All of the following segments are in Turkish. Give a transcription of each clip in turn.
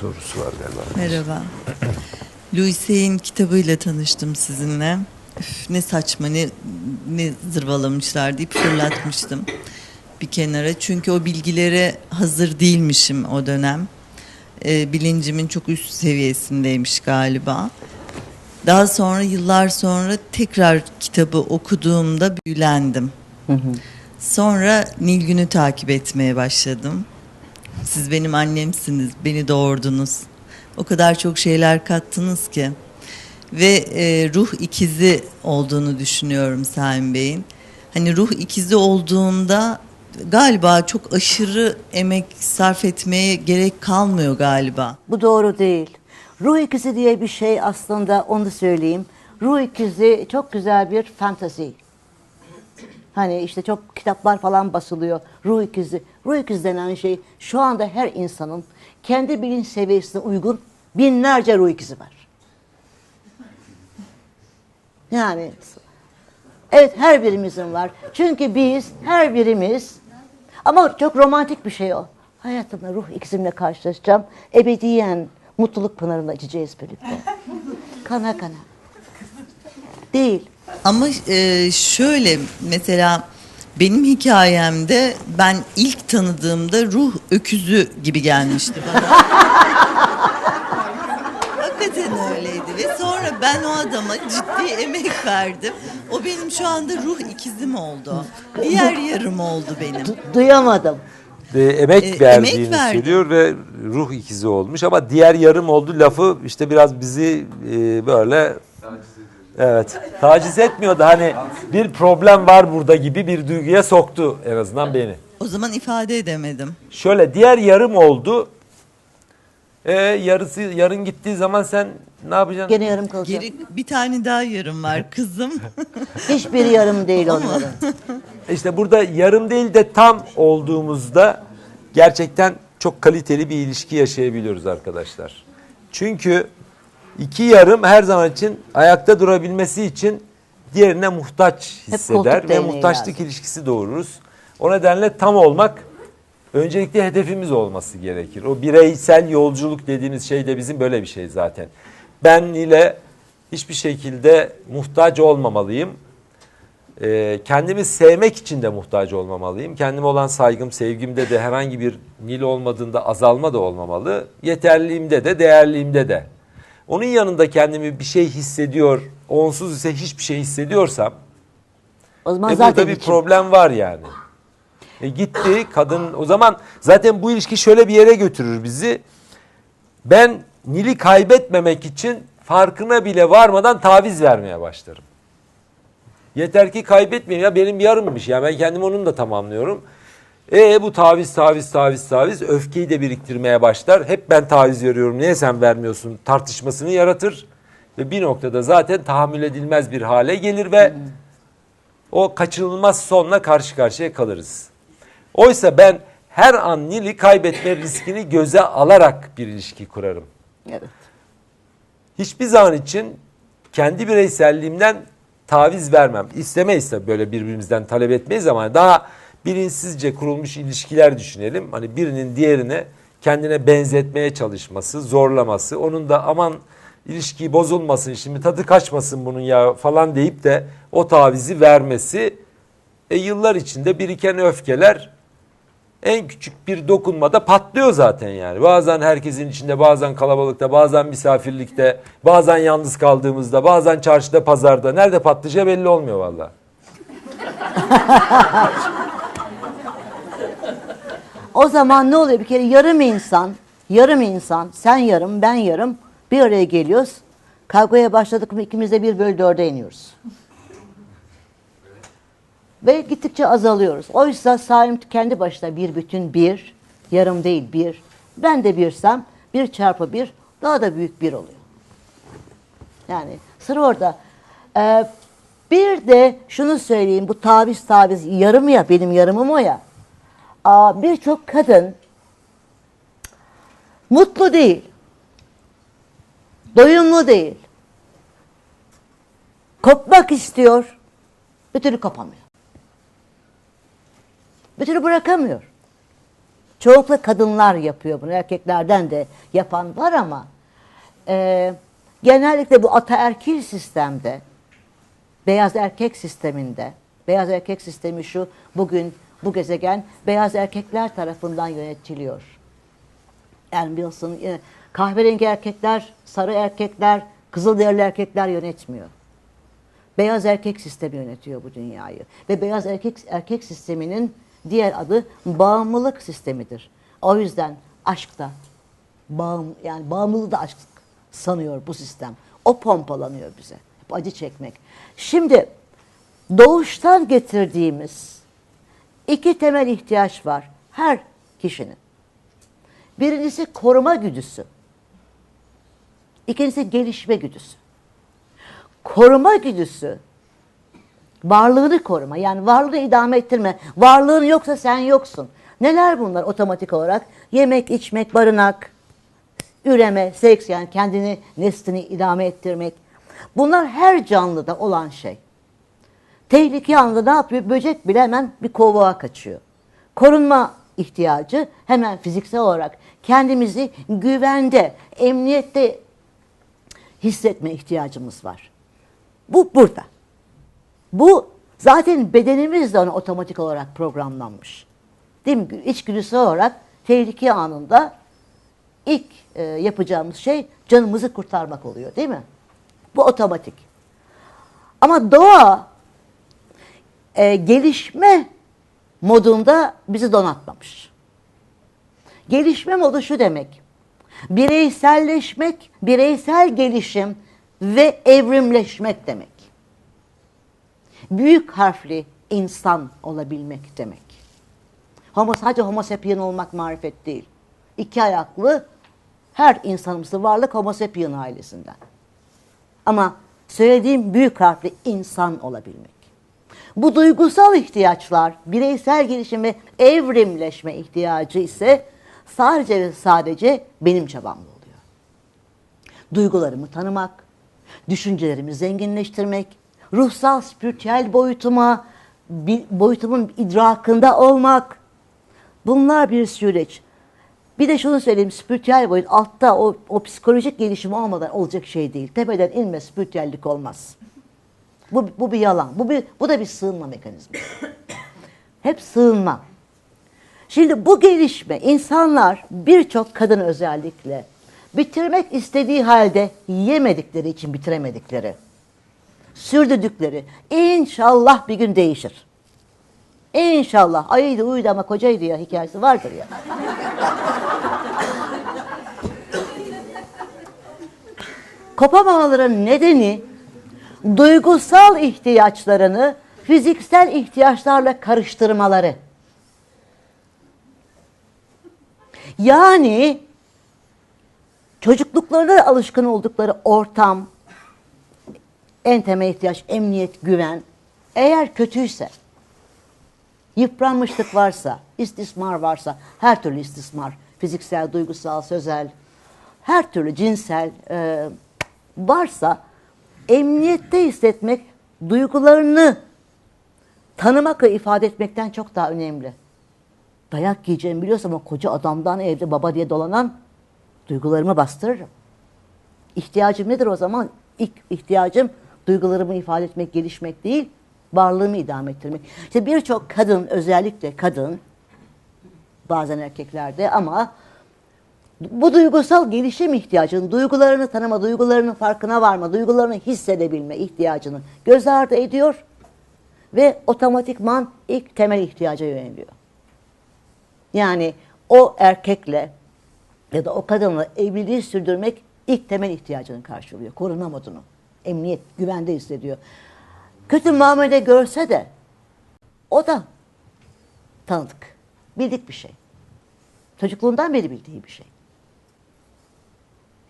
sorusu var galiba. Merhaba. Louis Hay'in kitabıyla tanıştım sizinle. Üf, ne saçma ne, ne zırvalamışlar deyip fırlatmıştım bir kenara. Çünkü o bilgilere hazır değilmişim o dönem. Ee, bilincimin çok üst seviyesindeymiş galiba. Daha sonra yıllar sonra tekrar kitabı okuduğumda büyülendim. Sonra Nilgün'ü takip etmeye başladım. Siz benim annemsiniz, beni doğurdunuz. O kadar çok şeyler kattınız ki. Ve e, ruh ikizi olduğunu düşünüyorum Saim Bey'in. Hani ruh ikizi olduğunda galiba çok aşırı emek sarf etmeye gerek kalmıyor galiba. Bu doğru değil. Ruh ikizi diye bir şey aslında onu söyleyeyim. Ruh ikizi çok güzel bir fantazi. Hani işte çok kitaplar falan basılıyor. Ruh ikizi. Ruh ikizi denen şey şu anda her insanın kendi bilinç seviyesine uygun binlerce ruh ikizi var. Yani evet her birimizin var. Çünkü biz her birimiz ama çok romantik bir şey o. Hayatımda ruh ikizimle karşılaşacağım. Ebediyen mutluluk pınarında içeceğiz birlikte. Kana kana. Değil. Ama e, şöyle mesela benim hikayemde ben ilk tanıdığımda ruh öküzü gibi gelmişti bana. Hakikaten öyleydi ve sonra ben o adama ciddi emek verdim. O benim şu anda ruh ikizim oldu. Diğer yarım oldu benim. Du- duyamadım. Ve emek E, verdiğini emek verdim. söylüyor ve ruh ikizi olmuş ama diğer yarım oldu lafı işte biraz bizi e, böyle Evet. Taciz etmiyor da hani bir problem var burada gibi bir duyguya soktu en azından beni. O zaman ifade edemedim. Şöyle diğer yarım oldu. E, yarısı yarın gittiği zaman sen ne yapacaksın? Gene yarım kalacak. Geri bir tane daha yarım var kızım. Hiçbiri yarım değil onların. İşte burada yarım değil de tam olduğumuzda gerçekten çok kaliteli bir ilişki yaşayabiliyoruz arkadaşlar. Çünkü iki yarım her zaman için ayakta durabilmesi için diğerine muhtaç hisseder ve muhtaçlık lazım. ilişkisi doğururuz. O nedenle tam olmak öncelikle hedefimiz olması gerekir. O bireysel yolculuk dediğimiz şey de bizim böyle bir şey zaten. Ben ile hiçbir şekilde muhtaç olmamalıyım. Ee, kendimi sevmek için de muhtaç olmamalıyım. Kendime olan saygım, sevgimde de herhangi bir nil olmadığında azalma da olmamalı. Yeterliğimde de, değerliğimde de. Onun yanında kendimi bir şey hissediyor, onsuz ise hiçbir şey hissediyorsam O zaman e zaten burada bir içim. problem var yani. E gitti kadın o zaman zaten bu ilişki şöyle bir yere götürür bizi. Ben Nil'i kaybetmemek için farkına bile varmadan taviz vermeye başlarım. Yeter ki kaybetmeyeyim ya benim yarımmış ya ben kendim onun da tamamlıyorum. E bu taviz taviz taviz taviz öfkeyi de biriktirmeye başlar. Hep ben taviz veriyorum niye sen vermiyorsun tartışmasını yaratır. Ve bir noktada zaten tahammül edilmez bir hale gelir ve o kaçınılmaz sonla karşı karşıya kalırız. Oysa ben her an Nil'i kaybetme riskini göze alarak bir ilişki kurarım. Evet. Hiçbir zaman için kendi bireyselliğimden taviz vermem. İstemeyiz tabii böyle birbirimizden talep etmeyiz ama daha bilinçsizce kurulmuş ilişkiler düşünelim. Hani birinin diğerine kendine benzetmeye çalışması, zorlaması, onun da aman ilişki bozulmasın şimdi tadı kaçmasın bunun ya falan deyip de o tavizi vermesi e, yıllar içinde biriken öfkeler en küçük bir dokunmada patlıyor zaten yani. Bazen herkesin içinde, bazen kalabalıkta, bazen misafirlikte, bazen yalnız kaldığımızda, bazen çarşıda, pazarda. Nerede patlayacağı belli olmuyor valla. O zaman ne oluyor? Bir kere yarım insan, yarım insan, sen yarım, ben yarım bir araya geliyoruz. Kavgaya başladık mı ikimiz de bir bölü dörde iniyoruz. Ve gittikçe azalıyoruz. Oysa Salim kendi başına bir bütün bir, yarım değil bir. Ben de birsem bir çarpı bir daha da büyük bir oluyor. Yani sır orada. Ee, bir de şunu söyleyeyim bu taviz taviz yarım ya benim yarımım o ya. Birçok kadın mutlu değil. Doyumlu değil. Kopmak istiyor. Bir türlü kopamıyor. Bir türlü bırakamıyor. Çoğunlukla kadınlar yapıyor bunu. Erkeklerden de yapan var ama e, genellikle bu ataerkil sistemde beyaz erkek sisteminde beyaz erkek sistemi şu bugün bu gezegen beyaz erkekler tarafından yönetiliyor. Yani biliyorsun e, kahverengi erkekler, sarı erkekler, kızılderili erkekler yönetmiyor. Beyaz erkek sistemi yönetiyor bu dünyayı. Ve beyaz erkek erkek sisteminin diğer adı bağımlılık sistemidir. O yüzden aşkta bağım yani bağımlılığı da aşk sanıyor bu sistem. O pompalanıyor bize. Hep acı çekmek. Şimdi doğuştan getirdiğimiz iki temel ihtiyaç var her kişinin. Birincisi koruma güdüsü. İkincisi gelişme güdüsü. Koruma güdüsü varlığını koruma yani varlığı idame ettirme. Varlığın yoksa sen yoksun. Neler bunlar otomatik olarak? Yemek, içmek, barınak, üreme, seks yani kendini, neslini idame ettirmek. Bunlar her canlıda olan şey. Tehlike anında ne yapıyor? Böcek bile hemen bir kovuğa kaçıyor. Korunma ihtiyacı hemen fiziksel olarak kendimizi güvende, emniyette hissetme ihtiyacımız var. Bu burada. Bu zaten bedenimiz de otomatik olarak programlanmış. Değil mi? İçgüdüsel olarak tehlike anında ilk e, yapacağımız şey canımızı kurtarmak oluyor değil mi? Bu otomatik. Ama doğa e, gelişme modunda bizi donatmamış. Gelişme modu şu demek. Bireyselleşmek, bireysel gelişim ve evrimleşmek demek. Büyük harfli insan olabilmek demek. Homo, sadece homo sapien olmak marifet değil. İki ayaklı her insanımsı varlık homo sapien ailesinden. Ama söylediğim büyük harfli insan olabilmek. Bu duygusal ihtiyaçlar, bireysel gelişim ve evrimleşme ihtiyacı ise sadece ve sadece benim çabamda oluyor. Duygularımı tanımak, düşüncelerimi zenginleştirmek, ruhsal, spiritüel boyutuma, boyutumun idrakında olmak. Bunlar bir süreç. Bir de şunu söyleyeyim, spiritüel boyut altta o, o psikolojik gelişim olmadan olacak şey değil. Tepeden inme spiritüellik olmaz. Bu, bu bir yalan. Bu, bir, bu da bir sığınma mekanizması. Hep sığınma. Şimdi bu gelişme insanlar birçok kadın özellikle bitirmek istediği halde yemedikleri için bitiremedikleri, sürdürdükleri inşallah bir gün değişir. İnşallah. Ayıydı uyudu ama kocaydı ya hikayesi vardır ya. Kopamamaların nedeni duygusal ihtiyaçlarını fiziksel ihtiyaçlarla karıştırmaları. Yani çocukluklarına alışkın oldukları ortam, en temel ihtiyaç emniyet, güven eğer kötüyse, yıpranmışlık varsa, istismar varsa, her türlü istismar, fiziksel, duygusal, sözel, her türlü cinsel e, varsa emniyette hissetmek duygularını tanımak ve ifade etmekten çok daha önemli. Dayak yiyeceğimi biliyorsam o koca adamdan evde baba diye dolanan duygularımı bastırırım. İhtiyacım nedir o zaman? İlk ihtiyacım duygularımı ifade etmek, gelişmek değil, varlığımı idame ettirmek. İşte birçok kadın, özellikle kadın, bazen erkeklerde ama bu duygusal gelişim ihtiyacını, duygularını tanıma, duygularının farkına varma, duygularını hissedebilme ihtiyacını göz ardı ediyor ve otomatikman ilk temel ihtiyaca yöneliyor. Yani o erkekle ya da o kadınla evliliği sürdürmek ilk temel ihtiyacını karşılıyor. Korunma modunu. Emniyet, güvende hissediyor. Kötü muamele görse de o da tanıdık. Bildik bir şey. Çocukluğundan beri bildiği bir şey.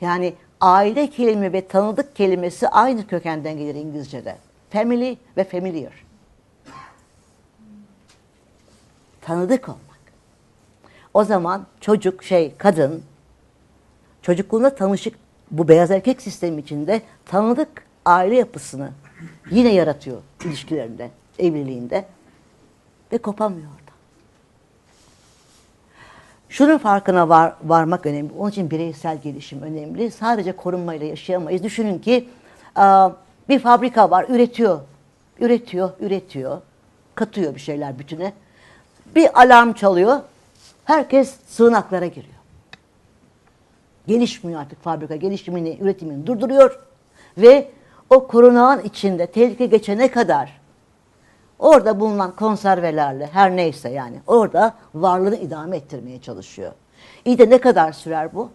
Yani aile kelime ve tanıdık kelimesi aynı kökenden gelir İngilizce'de. Family ve familiar. Tanıdık olmak. O zaman çocuk şey kadın çocukluğunda tanışık bu beyaz erkek sistemi içinde tanıdık aile yapısını yine yaratıyor ilişkilerinde, evliliğinde ve kopamıyor. Şunun farkına var, varmak önemli. Onun için bireysel gelişim önemli. Sadece korunmayla yaşayamayız. Düşünün ki aa, bir fabrika var, üretiyor. Üretiyor, üretiyor. Katıyor bir şeyler bütüne. Bir alarm çalıyor. Herkes sığınaklara giriyor. Gelişmiyor artık fabrika. Gelişimini, üretimini durduruyor. Ve o korunağın içinde tehlike geçene kadar Orada bulunan konservelerle her neyse yani orada varlığını idame ettirmeye çalışıyor. İyi de ne kadar sürer bu?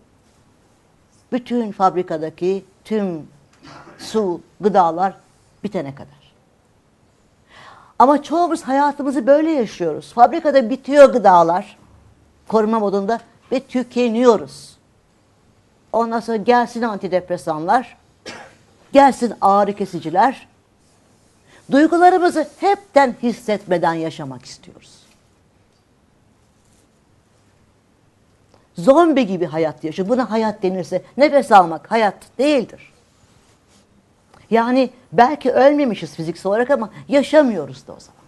Bütün fabrikadaki tüm su, gıdalar bitene kadar. Ama çoğumuz hayatımızı böyle yaşıyoruz. Fabrikada bitiyor gıdalar koruma modunda ve tükeniyoruz. Ondan sonra gelsin antidepresanlar, gelsin ağrı kesiciler, Duygularımızı hepten hissetmeden yaşamak istiyoruz. Zombi gibi hayat yaşıyor. Buna hayat denirse nefes almak hayat değildir. Yani belki ölmemişiz fiziksel olarak ama yaşamıyoruz da o zaman.